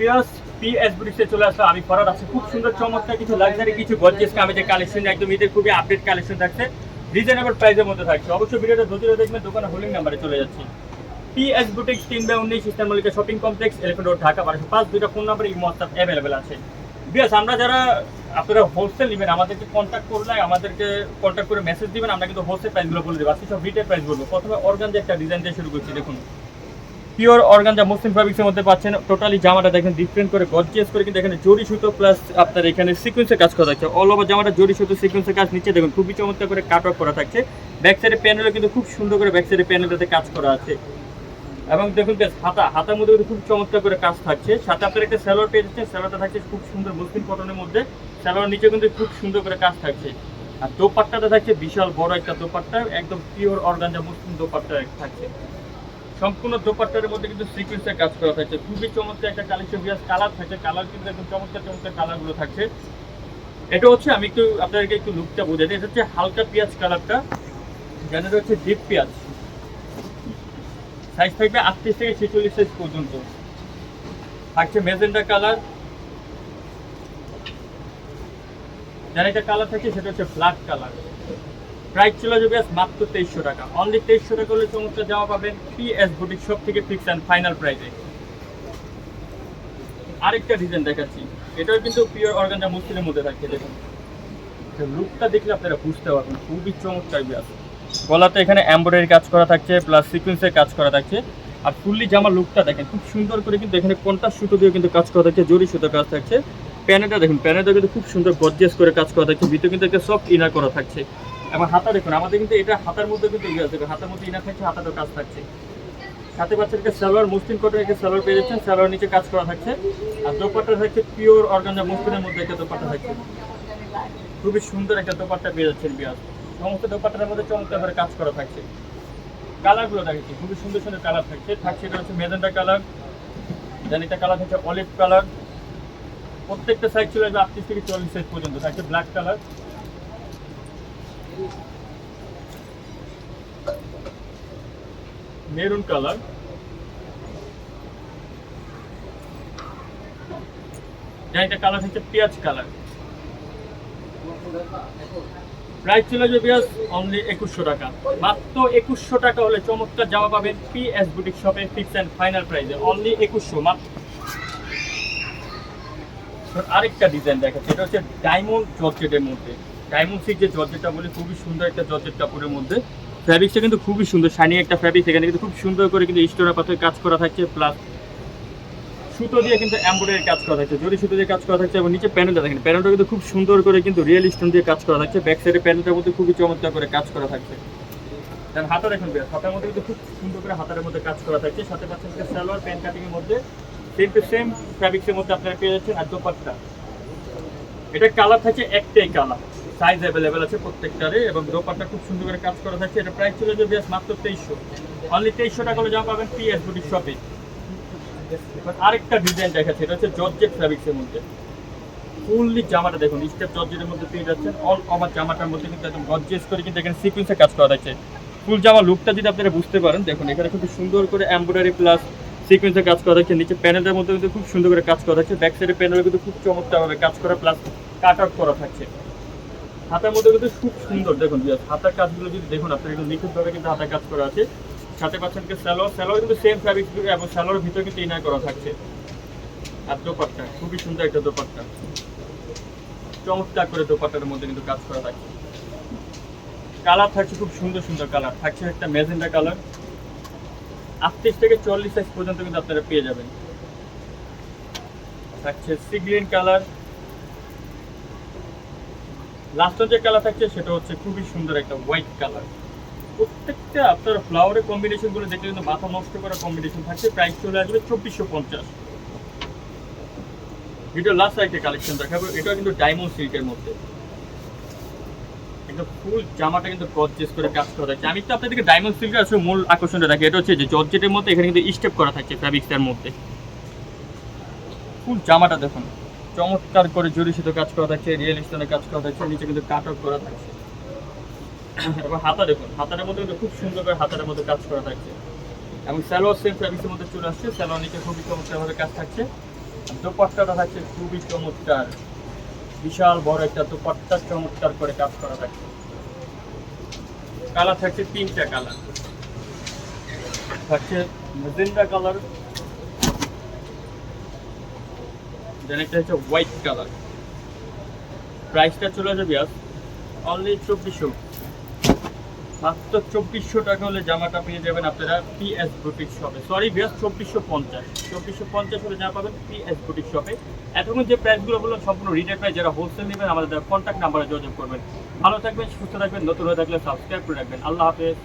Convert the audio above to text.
বিয়াস PS চলে আমি ফরাদ খুব সুন্দর, চমৎকার কিছু কিছু কালেকশন একদম ঈদের খুবই আপডেট কালেকশন থাকছে। রিজনেবল প্রাইসের মধ্যে থাকছে। অবশ্যই ভিডিওটা দেখবেন দোকানে হোল্ডিং নাম্বারে চলে যাচ্ছি। পিএস তিন বাই উনিশ eastern shopping complex elephant road Dhaka বারোশো পাঁচ, দুইটা ফোন নাম্বার এই হোয়াটসঅ্যাপ অ্যাভেলেবেল আছে। বিয়াস আমরা যারা আপনারা হোলসেল নেবেন, আমাদেরকে কন্ট্যাক্ট করলে আমাদেরকে কন্ট্যাক্ট করে মেসেজ দিবেন, আমরা কিন্তু হোলসেল প্রাইসগুলো বলে দেবো। আজকে সব রিটেল প্রাইস বলব। প্রথমে অর্গান একটা ডিজাইন দিয়ে শুরু করছি, দেখুন। পিওর অর্গানজা মুসলিম ফ্যাব্রিক্সের মধ্যে পাচ্ছেন টোটালি জামাটা দেখেন ডিফারেন্ট করে গর্জিয়াস করে কিন্তু এখানে জরি সুতো প্লাস আপনার এখানে সিকোয়েন্সের কাজ করা থাকছে। অল ওভার জামাটা জরি সুতো সিকোয়েন্সের কাজ, নিচে দেখুন খুবই চমৎকার করে কাট অফ করা থাকছে। ব্যাক সাইডে প্যানেলে কিন্তু খুব সুন্দর করে ব্যাক সাইডে প্যানেলটাতে কাজ করা আছে। এবং দেখুন হাতা, হাতার মধ্যে কিন্তু খুব চমৎকার করে কাজ থাকছে। সাথে আপনার একটা স্যালোয়ার পেয়ে যাচ্ছেন স্যালোয়ারটা থাকছে খুব সুন্দর মুসলিম কটনের মধ্যে। স্যালোয়ার নিচে কিন্তু খুব সুন্দর করে কাজ থাকছে। আর দোপাট্টাটা থাকছে বিশাল বড় একটা দোপাট্টা, একদম পিওর অর্গানজা মুসলিম দোপাট্টা থাকছে। সম্পূর্ণ দোপাট্টার মধ্যে কিন্তু সিকুয়েন্সের কাজ করা থাকছে। খুবই চমৎকার একটা কালেকশন বিয়াস কালার থাকছে কালার কিন্তু একদম চমৎকার চমৎকার কালারগুলো থাকছে। এটা হচ্ছে আমি একটু আপনাদেরকে একটু লুকটা বোঝাই দিই। এটা হচ্ছে হালকা পেঁয়াজ কালারটা যেটা হচ্ছে ডিপ পেঁয়াজ। সাইজ থাকবে আটত্রিশ থেকে ছেচল্লিশ সাইজ পর্যন্ত। থাকছে মেজেন্ডা কালার যার একটা কালার থাকে সেটা হচ্ছে ব্ল্যাক কালার প্রাইস চলে যাবে মাত্র তেইশশো টাকা। অনলি তেইশশো টাকা হলে চমৎকার জামা পাবেন পিএস বুটিক শপ থেকে ফিক্স অ্যান্ড ফাইনাল প্রাইসে আরেকটা ডিজাইন দেখাচ্ছি। এটাও কিন্তু পিওর অর্গানজা মুসলিমের মধ্যে থাকছে দেখুন। লুকটা দেখলে আপনারা বুঝতে পারবেন, খুবই চমৎকার বিয়াস। গলাতে এখানে এমব্রয়ডারি কাজ করা থাকছে প্লাস সিকুয়েন্সের কাজ করা থাকছে। আর ফুললি জামার লুকটা দেখেন, খুব সুন্দর করে কিন্তু এখানে কোনটা সুতো দিয়ে কিন্তু কাজ করা থাকছে, জরি সুতো কাজ থাকছে। প্যানেটা দেখুন প্যানেটা কিন্তু খুব সুন্দর গর্জিয়াস করে কাজ করা থাকছে। ভিতরে কিন্তু একটা সফট ইনার করা থাকছে। এবং হাতা দেখুন, আমাদের কিন্তু এটা হাতার মধ্যে কিন্তু ইয়ে আছে, হাতার মধ্যে ইনার থাকছে হাতারও কাজ থাকছে। সাথে বাচ্চাদেরকে সালোয়ার, মুসলিম কটন একটা সালোয়ার পেয়ে যাচ্ছেন, সালোয়ার নিচে কাজ করা থাকছে। আর দোপাট্টা থাকছে পিওর অর্গানজা মুসলিমের মধ্যে একটা দোপাট্টা থাকছে। খুবই সুন্দর একটা দোপাট্টা পেয়ে যাচ্ছেন বিয়াস সমস্ত দোপাট্টার মধ্যে চমৎকার করে কাজ করা থাকছে। কালারগুলো দেখাচ্ছি, খুবই সুন্দর সুন্দর কালার থাকছে। থাকছে এটা হচ্ছে মেজেন্টা কালার, দেন এটা কালার থাকছে অলিভ কালার। প্রত্যেকটা সাইজ চলে ছিল আটত্রিশ থেকে চল্লিশ সাইজ পর্যন্ত, থাকছে black colour. Maroon colour. Then এটা কালার হচ্ছে পেঁয়াজ কালার। প্রাইস ছিল যে বিয়াস অনলি একুশশো টাকা। মাত্র একুশশো টাকা হলে চমৎকার জামা পাবেন পিএস বুটিক শপে ফিক্স অ্যান্ড ফাইনাল প্রাইসে অনলি একুশশো, মাত্র। আরেকটা ডিজাইন দেখাচ্ছে, এটা হচ্ছে ডায়মন্ড জর্জেটের মধ্যে। ডায়মন্ড সিক যে জর্জেটটা বলে, খুবই সুন্দর একটা জর্জেট কাপড়ের মধ্যে। ফ্যাব্রিক্সটা কিন্তু খুবই সুন্দর শাইনিং একটা ফ্যাব্রিক এখানে কিন্তু খুব সুন্দর করে কিন্তু স্টোনের পাথরের কাজ করা থাকছে প্লাস সুতো দিয়ে কিন্তু এমব্রয়ডারি কাজ করা থাকছে, জরি সুতো দিয়ে কাজ করা থাকছে, এবং নিচে প্যানেলটা দেখেন প্যানেলটা কিন্তু খুব সুন্দর করে কিন্তু রিয়েল স্টোন দিয়ে কাজ করা থাকছে ব্যাক সাইডে প্যানেলটার মধ্যে খুবই চমৎকার করে কাজ করা থাকছে। দেন হাতা দেখুন হাতার মধ্যে কিন্তু খুব সুন্দর করে হাতার মধ্যে কাজ করা থাকছে, সাথে পাচ্ছেন সালোয়ার প্যান্ট কাটিং এর মধ্যে সেম টু সেম ফ্যাব্রিক্সের মধ্যে আপনারা পেয়ে যাচ্ছেন, আর দোপাট্টা। এটা কালার থাকছে একটাই কালার সাইজ অ্যাভেলেবেল আছে প্রত্যেকটারে এবং দোপাট্টা খুব সুন্দর করে কাজ করা থাকছে। এটা প্রাইস চলে যাবে মাত্র তেইশশো। অনলি তেইশশো টাকা হলে জামা পাবেন পিএস বুটিক শপে আরেকটা ডিজাইন দেখাচ্ছে, এটা হচ্ছে জর্জেট ফ্যাব্রিক্সের মধ্যে। ফুললি জামাটা দেখুন স্টেপ জর্জেটের মধ্যে পেয়ে যাচ্ছেন। অল ওভার জামাটার মধ্যে কিন্তু একদম গর্জিয়াস করে কিন্তু এখানে সিকুয়েন্সে কাজ করা থাকছে। ফুল জামা লুকটা যদি আপনারা বুঝতে পারেন, দেখুন, এখানে খুব সুন্দর করে এমব্রয়ডারি প্লাস সিকুয়েন্সে কাজ করা থাকছে। নিচে প্যানেলের মধ্যে কিন্তু খুব সুন্দর করে কাজ করা থাকছে। ব্যাক সাইডে প্যানেলে কিন্তু খুব চমৎকারভাবে কাজ করা প্লাস কাট আউট করা থাকছে। হাতার মধ্যে কিন্তু খুব সুন্দর, দেখুন হাতার কাজগুলো যদি, দেখুন, আপনার একটু নিখুঁতভাবে কিন্তু হাতার কাজ করা আছে। সাথে পাচ্ছেন কি স্যালোয়ার স্যালোয়ার কিন্তু সেম ফ্যাব্রিক এবং স্যালোয়ারের ভিতরে কিন্তু ইনার করা থাকছে। আর দোপাট্টা, খুবই সুন্দর একটা দোপাট্টা। চমৎকার করে দোপাট্টার মধ্যে কিন্তু কাজ করা থাকছে। কালার থাকছে খুব সুন্দর সুন্দর কালার। থাকছে একটা মেজেন্ডা কালার। আটত্রিশ থেকে চল্লিশ সাইজ পর্যন্ত কিন্তু আপনারা পেয়ে যাবেন। থাকছে সি গ্রিন কালার। লাস্টের যে কালার থাকছে, সেটা হচ্ছে খুবই সুন্দর একটা হোয়াইট কালার প্রত্যেকটা আপনার ফ্লাওয়ারের কম্বিনেশনগুলো দেখলে কিন্তু মাথা নষ্ট করা কম্বিনেশন থাকছে। প্রাইস চলে আসবে চব্বিশশো পঞ্চাশ। ভিডিও লাস্ট একটা কালেকশন দেখাবো। এটা কিন্তু ডায়মন্ড সিল্কের মধ্যে। একটা ফুল জামাটা কিন্তু গর্জেস করে কাজ করা থাকছে আমি তো আপনাদেরকে ডায়মন্ড সিল্কের আসলে মূল আকর্ষণটা রাখি এটা হচ্ছে যে জর্জেটের মধ্যে এখানে কিন্তু স্টেপ করা থাকছে ফ্যাব্রিক্সের মধ্যে। ফুল জামাটা দেখুন। চমৎকার করে জরি সুতো কাজ করা থাকছে, রিয়েল স্টোনের কাজ করা থাকছে, নিচে কিন্তু কাট আউট করা থাকছে। এবং হাতা দেখুন হাতার মধ্যে কিন্তু খুব সুন্দর করে হাতারের মধ্যে কাজ করা থাকছে। এবং স্যালোয়ার সেম ফ্যাব্রিক্সের মধ্যে চলে আসছে, স্যালোয়ার নিচে খুবই চমৎকারভাবে কাজ থাকছে। দোপাট্টাটা থাকছে খুবই চমৎকার, বিশাল বড় একটা দোপাট্টা চমৎকার করে কাজ করা থাকছে। কালার থাকছে তিনটা কালার। থাকছে মেজেন্ডা কালার দেন একটা হচ্ছে হোয়াইট কালার প্রাইসটা চলে যাবে অনলি চব্বিশশো। মাত্র চব্বিশশো টাকা হলে জামাটা পেয়ে যাবেন আপনারা পিএস বুটিক শপে সরি বিয়াস, চব্বিশশো পঞ্চাশ। চব্বিশশো পঞ্চাশ হলে জামা পাবেন পিএস বুটিক শপে এতক্ষণ যে প্রাইসগুলো বললাম, সম্পূর্ণ রিটেল প্রাইস যারা হোলসেল নেবেন, আমাদের কন্ট্যাক্ট নাম্বারে যোগাযোগ করবেন। ভালো থাকবেন, সুস্থ থাকবেন, নতুন হয়ে থাকলে সাবস্ক্রাইব করে রাখবেন। আল্লাহ হাফেজ।